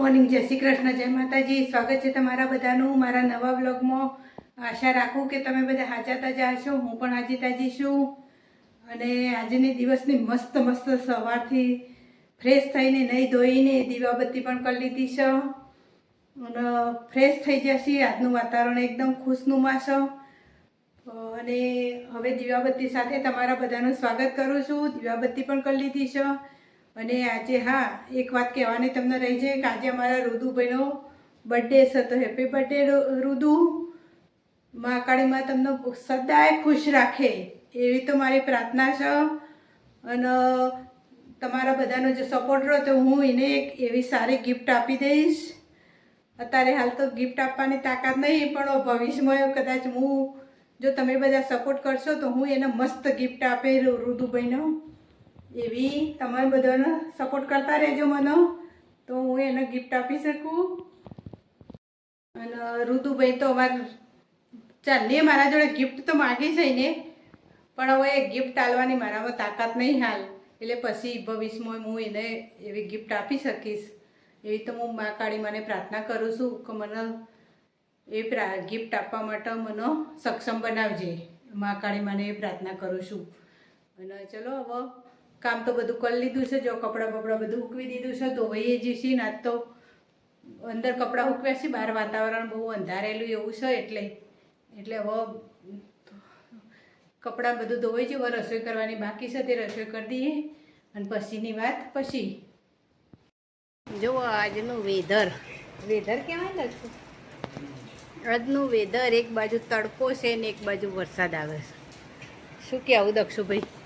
Morning, જય શ્રી કૃષ્ણ, જય માતાજી. સ્વાગત છે તમારા બધાનું મારા નવા બ્લોગમાં આશા રાખું કે તમે બધા હાજા તાજા હશો, હું પણ હાજી તાજી છું. અને આજની દિવસની મસ્ત મસ્ત સવારથી ફ્રેશ થઈને નહીં ધોઈને દીવાબત્તી પણ કરી લીધી છે. અને ફ્રેશ થઈ જશે આજનું વાતાવરણ એકદમ ખુશનુમા છે. અને હવે દીવાબત્તી સાથે તમારા બધાનું સ્વાગત કરું છું. દીવાબત્તી પણ કરી લીધી છે. અને આજે હા, એક વાત કહેવાની તમને રહી છે કે આજે અમારા રુદુભાઈનો બર્થડે છે, તો હેપી બર્થડે રુદુ. મા કાળીમાં તમને સદાય ખુશ રાખે, એવી તો મારી પ્રાર્થના છે. અને તમારા બધાનો જે સપોર્ટ રહ્યો, તો હું એને એક એવી સારી ગિફ્ટ આપી દઈશ. અત્યારે હાલ તો ગિફ્ટ આપવાની તાકાત નહીં, પણ ભવિષ્યમાં કદાચ હું, જો તમે બધા સપોર્ટ કરશો, તો હું એને મસ્ત ગિફ્ટ આપે રુદુભાઈનો. એવી તમારે બધાને સપોર્ટ કરતા રહેજો મને. તો હું એને ગિફ્ટ આપી શકું. અને ઋતુભાઈ તો અમારે ચાલની મારા જોડે ગિફ્ટ તો માગી છે ને. પણ હવે ગિફ્ટ આલવાની મારામાં તાકાત નહીં હાલ. એટલે પછી ભવિષ્યમાં હું એને એવી ગિફ્ટ આપી શકીશ. એવી તો હું મા કાળી મને પ્રાર્થના કરું છું કે મને એ ગિફ્ટ આપવા માટે મને સક્ષમ બનાવજે. મા કાળી મને એ પ્રાર્થના કરું છું. અને ચલો હવે કામ તો બધું કરી લીધું છે જો કપડાં બપડા બધું ઉકવી દીધું છે ધોવાઈએ જ છીએ ને આજ તો અંદર કપડાં ઉકવ્યા છે બહાર વાતાવરણ બહુ અંધારેલું એવું છે એટલે એટલે હવે કપડાં બધું ધોવાઈ છે હવે રસોઈ કરવાની બાકી છે તે રસોઈ કરી દઈએ અને પછીની વાત પછી. જુઓ આજનું વેધર. વેધર કહેવાય ને આજનું વેધર એક બાજુ તડકો છે ને એક બાજુ વરસાદ આવે છે. શું કહેવું દક્ષુભાઈ?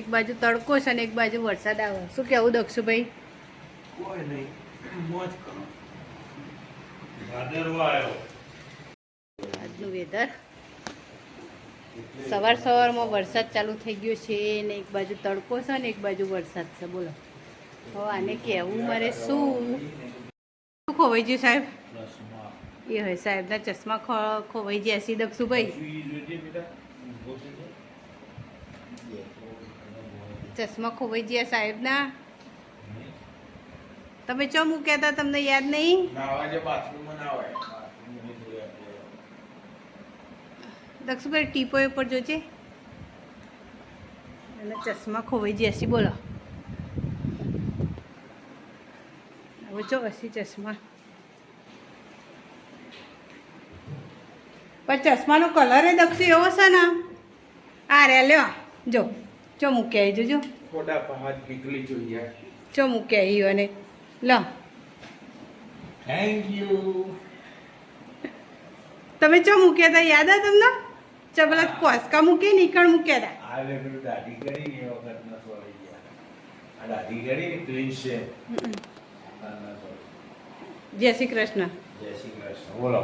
એક બાજુ તડકો છે અને એક બાજુ વરસાદ આવે. શું કેવું દક્ષુભાઈ? કોઈ નહીં. મોજ કરો. આજનું વેધર સવાર સવારમાં વરસાદ ચાલુ થઈ ગયો છે ને એક બાજુ તડકો છે ને એક બાજુ વરસાદ છે. બોલો. હવે આને કહેવું મારે શું? શું ખોવાઈ ગયું સાહેબ? એ હોય સાહેબના ચશ્મા ખોવાઈ ગયા છે દક્ષુભાઈ ઈ જોજે બેટા ઊભો થઈ જા. ચશ્મા ખોવાઈ ગયા સાહેબના. તમે ચો મૂક્યા હતા તમને યાદ નહીં. દક્ષુભાઈ ટીપો ઉપર જોજે. અને ચશ્મા ખોવાઈ ગયા છે બોલો. હવે જો હસી ચશ્મા. પણ ચશ્માનો કલર એ દક્ષુ એવો છે ને? આ રે લ્યો જો. ચો મૂક્યા આવી જોજો. નીકળી જોઈએ. ચો મૂક્યા આવી અને લો. થેન્ક યુ તમે ચો મૂક્યા હતા યાદ આ તમને? ચો પેલા કોસકા મૂકી નીકળ મૂક્યા હતા આ લે દાઢી કરી એ વખત ન ગયા. આ દાઢી કરી ક્લીન છે. જય શ્રી કૃષ્ણ. જય શ્રી કૃષ્ણ. બોલો.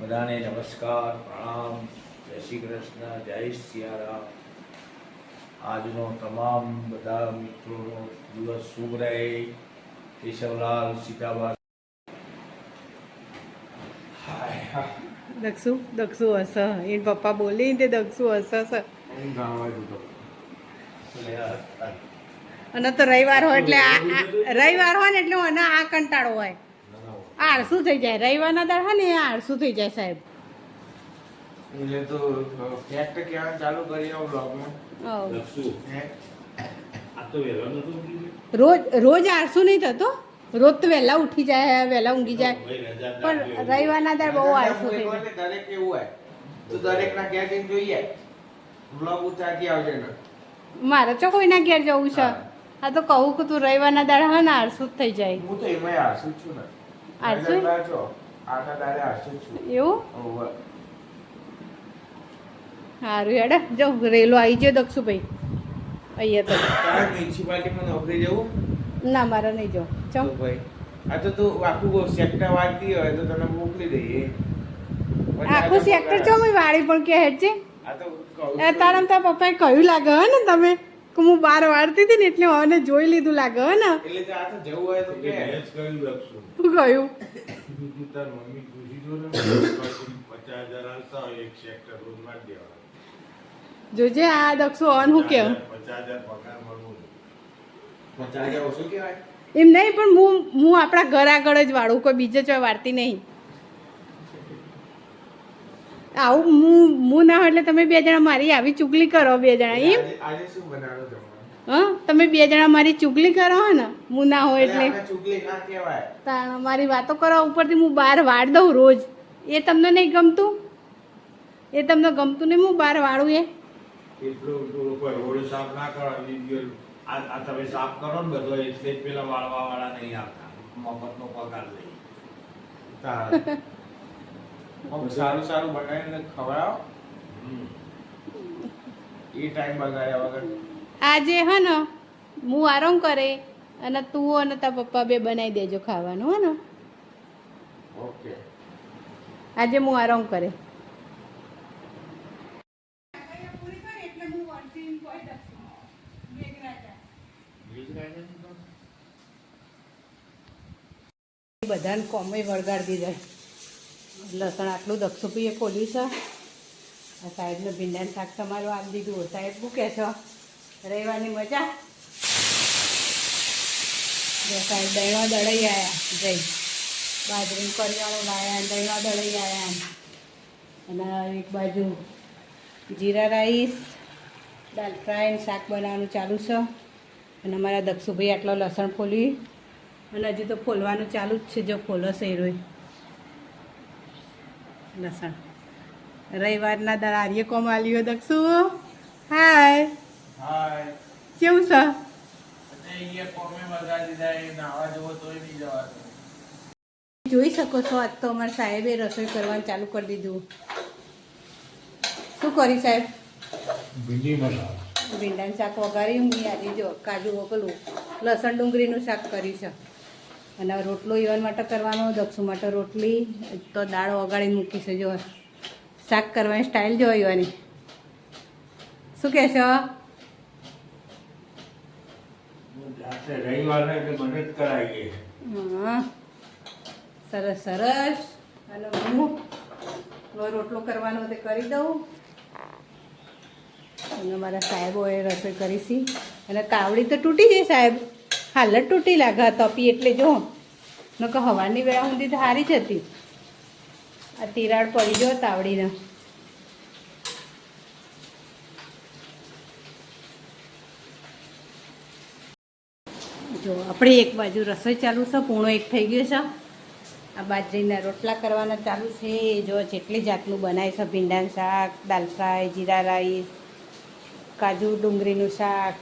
બધાને નમસ્કાર પ્રણામ. જય શ્રી કૃષ્ણ. જય સિયારામ. આજનો તમામ બધા મિત્રોનો દિવસ શુભ રહે. કેશવલાલ સીતાબા દક્ષુ દક્ષુ હસ. એ પપ્પા બોલી ને તે દક્ષુ હસ હસ. હું ગાવા જતો અને તો રવિવાર હોય એટલે રવિવાર હોય ને એટલે મને આ કંટાળો હોય. આળસું થઈ જાય. રવિવારના દાડ હોય ને એ આળસું થઈ જાય સાહેબ. એટલે તો ફેક્ટ કહેવાનું ચાલુ કરી આવું બ્લોગમાં? તો? રોજ રોજ આળસું નહીં થતો? રોજ તો વહેલા ઉઠી જાય વહેલા ઊંઘી જાય. પણ. રવિવારના દાડ બહુ આળસું થઈ જાય દરેક એવું હોય. તો દરેક ના ઘેર જઈને જોઈએ. બ્લોગ ઉતારતી આવજે ને. મારે ચો કોઈના ઘેર જવું છે. હા. આ તો કહું કે તું રવિવારના દાડ હા ને આળસુ જ થઈ જાય. હું તો એમાં આળસુ છું ને. આળસુ? આના દાડે આળસુ છું. એવું. સારું હેડે જો રેલો આવી ગયો દક્ષુભાઈ. અહીંયા તો. મ્યુનિસિપાલિટીમાં નોકરી જવું ના મારે નહીં જો ચમ ભાઈ આ તો તું આખું સેક્ટર વાંચતી હોય તો તને મોકલી દઈએ. આખું તો સેક્ટર છો ચો મેં વાળી પણ કે હેડ છે? આ તો કહું એ છું. તારા તારા પપ્પાએ કહ્યું લાગે હે ને તમે? કે હું બાર વાળતી હતી ને એટલે મને જોઈ લીધું લાગે હે ને? એટલે આ તો જવું હોય તો કે. શું કહ્યું? તાર મમ્મી પૂછી જો ને પછી પચાસ હોય એક સેક્ટર રૂમમાં દેવાના. જોજે આ દક્ષો અન હું કેવું એમ નહીં પણ હું હું આપણા ઘર આગળ જ વાળું કોઈ બીજે ચોય વાળતી નહીં. આવું હું હું ના હોય એટલે તમે બે જણા મારી આવી ચુગલી કરો બે જણા એમ? હા? તમે બે જણા મારી ચુગલી કરો હો ને? હું ના હોય એટલે મારી વાતો કરો ઉપરથી હું બહાર વાળ દઉં રોજ. એ તમને નહીં ગમતું? એ તમને ગમતું નહીં હું બહાર વાળું એ? એટલું કોઈ રોડ સાફ ના કરો આ તમે સાફ કરો ને બધો એટલે જ પેલા વાળવા વાળા નહીં આવતા. મફતનો પગાર લઈ. સારું. સારું બનાવીને ખવડાવો. એ ટાઈમ બગાડ્યા વગર. આજે હે ને હું આરામ કરે અને તું અને તારા પપ્પા બે બનાવી દેજો ખાવાનું હે ને. ઓકે. આજે હું આરામ કરે. બધાને કોમે વળગાડી દીધા. લસણ આટલું દક્ષુપીએ ખોલ્યું છે. આ સાહેબને ભીંડાનું શાક તમારું આપી દીધું સાહેબ, શું કહે છો? રહેવાની મજા? સાહેબ દહીણા દળાઈ આવ્યા જઈ બાજરીનું કરિયાણું લાવ્યા દહીણા દળાઈ આવ્યા અને એક બાજુ જીરા રાઈસ, દાલ ફ્રાય શાક બનાવવાનું ચાલુ છે. અને અમારા દક્ષુભાઈ આટલો લસણ ફોલી અને હજુ તો ફોલવાનું ચાલુ જ છે જો ફોલશે એ રોય. લસણ. રવિવારના દર આર્ય કોમ આલ્યો દક્ષુ. હાય. હાય. કેવું છે? અને અહીંયા કોમે બગાડી દીધા એ નાવા જવો તોય નહીં જવાતું. જોઈ શકો છો આજ તો અમારા સાહેબે રસોઈ કરવાનું ચાલુ કરી દીધું. શું કરી સાહેબ? ભીંડી મસાલા ભીંડાનું શાક વઘાર્યું મેં આજે જો કાજુ વગલું લસણ ડુંગળીનું શાક કર્યું છે. અને રોટલો ઈવન માટે કરવાનો દક્ષુ માટે રોટલી તો દાળ વગાડીને મૂકી છે જો. શાક કરવાની સ્ટાઇલ જો ઈવાની શું કહે છો? કરાવીએ. હા. સરસ સરસ. અને હું રોટલો કરવાનો તે કરી દઉં. અને મારા સાહેબોએ રસોઈ કરી છે. અને તાવડી તો તૂટી જાય સાહેબ. હાલ જ તૂટી લાગે તપી એટલે જો. નકર હવાની વેળા સુધી તો હારી જ હતી. આ તિરાડ પડી જો તાવડીને. જો, આપણે એક બાજુ રસોઈ ચાલુ છે, પૂણો એક થઈ ગયો છે. આ બાજરીના રોટલા કરવાના ચાલુ છે. જો, જેટલી જાતનું બનાવે છે, ભીંડાનું શાક, દાલ ફ્રાય, જીરા રાઈસ કાજુ ડુંગળીનું શાક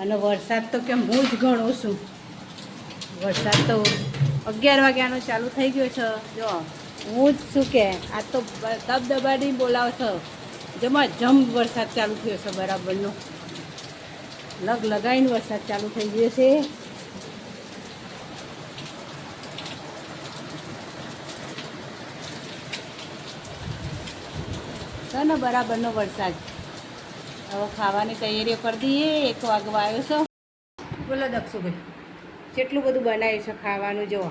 અને વરસાદ તો કેમ હું જ ગણું છું. વરસાદ તો અગિયાર વાગ્યાનો ચાલુ થઈ ગયો છે. જો. હું જ શું કે આ તો તબ દબાડી બોલાવો છો. જમા જમ વરસાદ ચાલુ થયો છે બરાબરનો. લગ લગાવીને વરસાદ ચાલુ થઈ ગયો છે. છે ને બરાબરનો વરસાદ. હવે ખાવાની તૈયારીઓ કરી દઈએ. એક વાગવા આવ્યો છો. બોલો દક્ષુભાઈ કેટલું બધું બનાવ્યું છે ખાવાનું? જો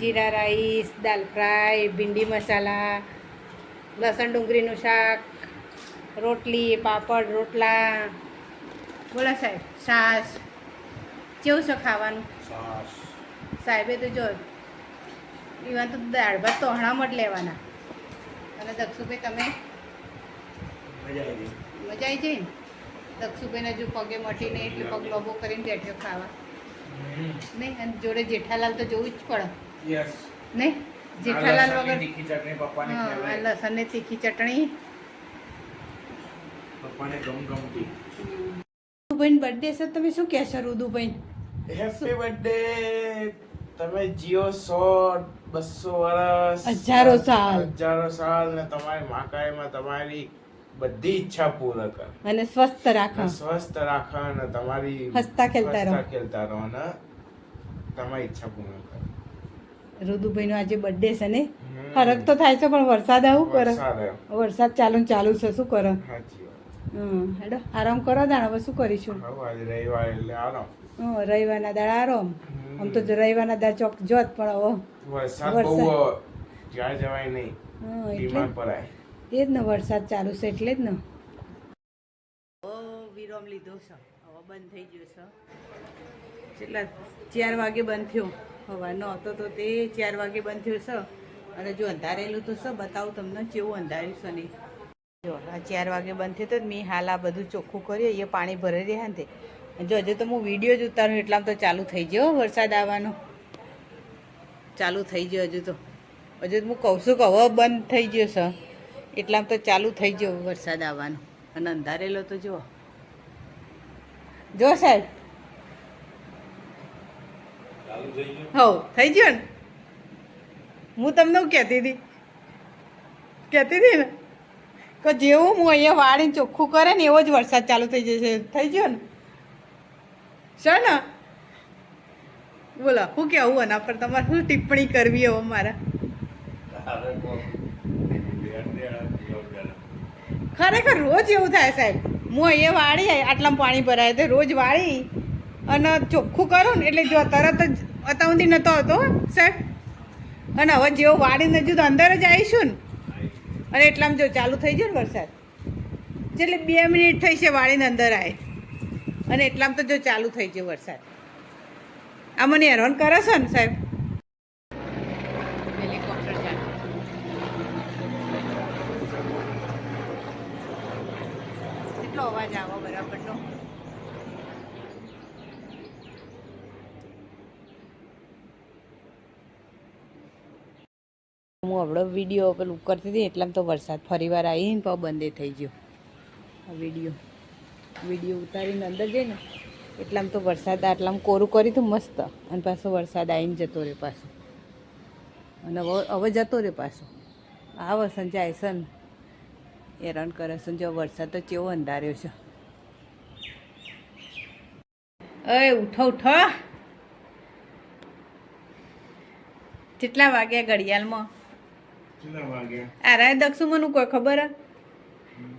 જીરા રાઈસ દાલ ફ્રાય ભીંડી મસાલા લસણ ડુંગળીનું શાક રોટલી પાપડ રોટલા. બોલો સાહેબ સાસ કેવું છે ખાવાનું? સાહેબે તો જો એવા તો દાળ ભાત તો હણામ જ લેવાના. અને દક્ષુભાઈ તમે? મજા આવી મજા આવી જાય ને? દક્ષુભાઈને હજુ પગે મટીને એટલે પગ લોબો કરીને બેઠ્યો ખાવા. નહીં અને જોડે જેઠાલાલ તો જોવું જ પડે. નહીં? જેઠાલાલ વગર. લસણની તીખી ચટણી. પપ્પાને ગમ ગમતી રુદુભાઈ બર્થડે છે તમે શું કહેશો રુદુભાઈ? હેપી બર્થડે તમે જીઓ સો બસો વર્ષ હજારો સાલ. હજારો સાલ ને તમારી માકાઈમાં તમારી બધી ઈચ્છા પૂર્ણ કર. અને સ્વસ્થ રાખો. સ્વસ્થ રાખો અને તમારી હસતા ખેલતા રહો. ખેલતા રહો અને તમારી ઈચ્છા પૂર્ણ કર. રુદુભાઈનો આજે બર્થડે છે ને? ફરક તો થાય છે પણ વરસાદ આવું કરે. વરસાદ ચાલુ ચાલુ છે શું કરો? હેડો આરામ કરો દાણ હવે શું કરીશું? રવિવાર એટલે આરામ. હં રવિવારના દાડા આરામ. આમ તો રવિવારના દાડા ચોક જોત પણ હવે વરસાદ. બહુ જ્યાં જવાય નહીં. હમ એટલે બીમાર પડાય. એ જ ને વરસાદ ચાલુ છે એટલે જ ને. વિરોમ લીધો છે. હવે બંધ થઈ ગયો છે. કેટલા ચાર વાગે બંધ થયો. હવાનો હતો તો તે ચાર વાગે બંધ થયો છે. અને જો અંધારેલું તો છે, બતાવું તમને કેવું અંધાર્યું છે નહીં જો, આ ચાર વાગે બંધ થયો તો મેં હાલ આ બધું ચોખ્ખું કર્યું એ પાણી ભરાઈ રહ્યા ને તે. જો, હજુ તો હું વીડિયો જ ઉતારું એટલામાં તો ચાલુ થઈ ગયો વરસાદ આવવાનો. ચાલુ થઈ ગયો હજુ તો. હજુ હું કહું છું કે હવે બંધ થઈ ગયો છે. એટલામાં તો ચાલુ થઈ ગયો વરસાદ આવવાનો. અને અંધારેલો તો જુઓ. જો સાહેબ. હવ થઈ ગયો? ને? હું તમને હું કહેતી હતી? કહેતી હતી ને? કે જેવું હું અહીંયા વાળીને ચોખ્ખું કરે ને એવો જ વરસાદ ચાલુ થઈ જશે. થઈ ગયો ને? છે ને? બોલો શું કહેવું એના પર તમારે શું ટિપ્પણી કરવી હવે મારા તારે કોણ? બેન ને આ પીવા બેન. ખરેખર રોજ એવું થાય સાહેબ. હું અહીંયા વાળી આટલામાં પાણી ભરાય તો રોજ વાળી અને ચોખ્ખું કરું ને એટલે જો તરત જ અત્યાર સુધી નહોતો આવતો સાહેબ. અને હવે જેવો વાળીને હજુ તો અંદર જ આવીશું ને. અને એટલામાં જો ચાલુ થઈ જાય ને વરસાદ. એટલે બે મિનિટ થઈ છે વાળીને અંદર આવે અને એટલામાં તો જો ચાલુ થઈ જાય વરસાદ. આ મને હેરાન કરે છે ને સાહેબ? કેટલો અવાજ આવો બરાબરનો? હું હમણાં વીડિયો પેલું કરતી હતી એટલામાં તો વરસાદ ફરી વાર આવીને પાછો બંધ થઈ ગયો. આ વીડિયો વીડિયો ઉતારીને અંદર જઈને એટલામાં તો વરસાદ આટલામાં કોરું કર્યું હતું મસ્ત. અને પાછો વરસાદ આવીને જતો રહે પાછો. અને હવે જતો રહે પાછો. આ વસન જાય છે ને હેરાન કરે છે જો વરસાદ તો કેવો અંધાર્યો છે. અય ઉઠો ઉઠો. કેટલા વાગ્યા ઘડિયાળમાં? કેટલા વાગ્યા આરાય દક્ષુ મને કોઈ ખબર? હે?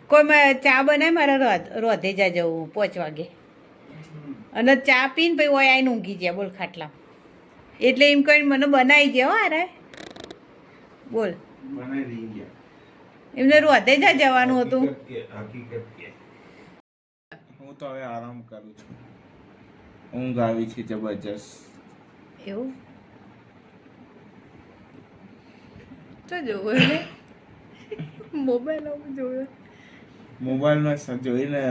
કોઈ મારે ચા બનાય મારે રોધે જા જવું પાંચ વાગે. અને ચા પીને પછી ઓય આઈને ઊંઘી જાય બોલ ખાટલા. એટલે એમ કહીને મને બનાવી દે હો આરાય બોલ. બનાવી દઈ રોતે જ જવાનું હતું. હું તો હવે આરામ કરું છું. ઊંઘ આવી છે જબરજસ્ત. એવું? તો જોવું એટલે મોબાઈલ જોયું મોબાઈલમાં જોઈને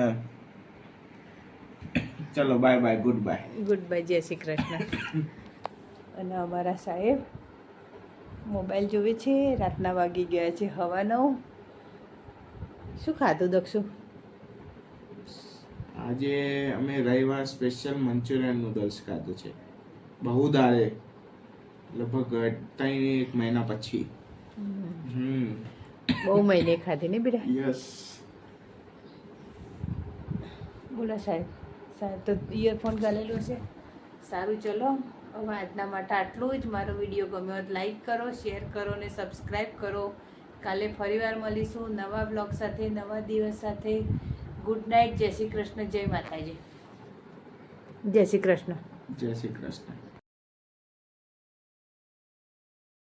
ચલો bye bye goodbye. Goodbye જય શ્રી કૃષ્ણ. અને અમારા સાહેબ મોબાઈલ જોવે છે રાતના વાગી ગયા છે હવા નવ. શું ખાધું દક્ષુ? આજે અમે રવિવાર સ્પેશિયલ મંચુરિયન નૂડલ્સ ખાધું છે. બહુ દાડે લગભગ ત્રણ એક મહિના પછી. હમ. બહુ મહિને ખાધી ને બેટા યસ બોલો સાહેબ. સાહેબ તો ઇયરફોન ગાલેલો છે સારું ચલો. હવે આજના માટે આટલું જ. મારો વીડિયો ગમ્યો લાઈક કરો શેર કરો ને સબસ્ક્રાઈબ કરો. કાલે ફરીવાર મળીશું નવા બ્લોગ સાથે નવા દિવસ સાથે. ગુડ નાઇટ જય શ્રી કૃષ્ણ જય માતાજી. જય શ્રી કૃષ્ણ. જય શ્રી કૃષ્ણ.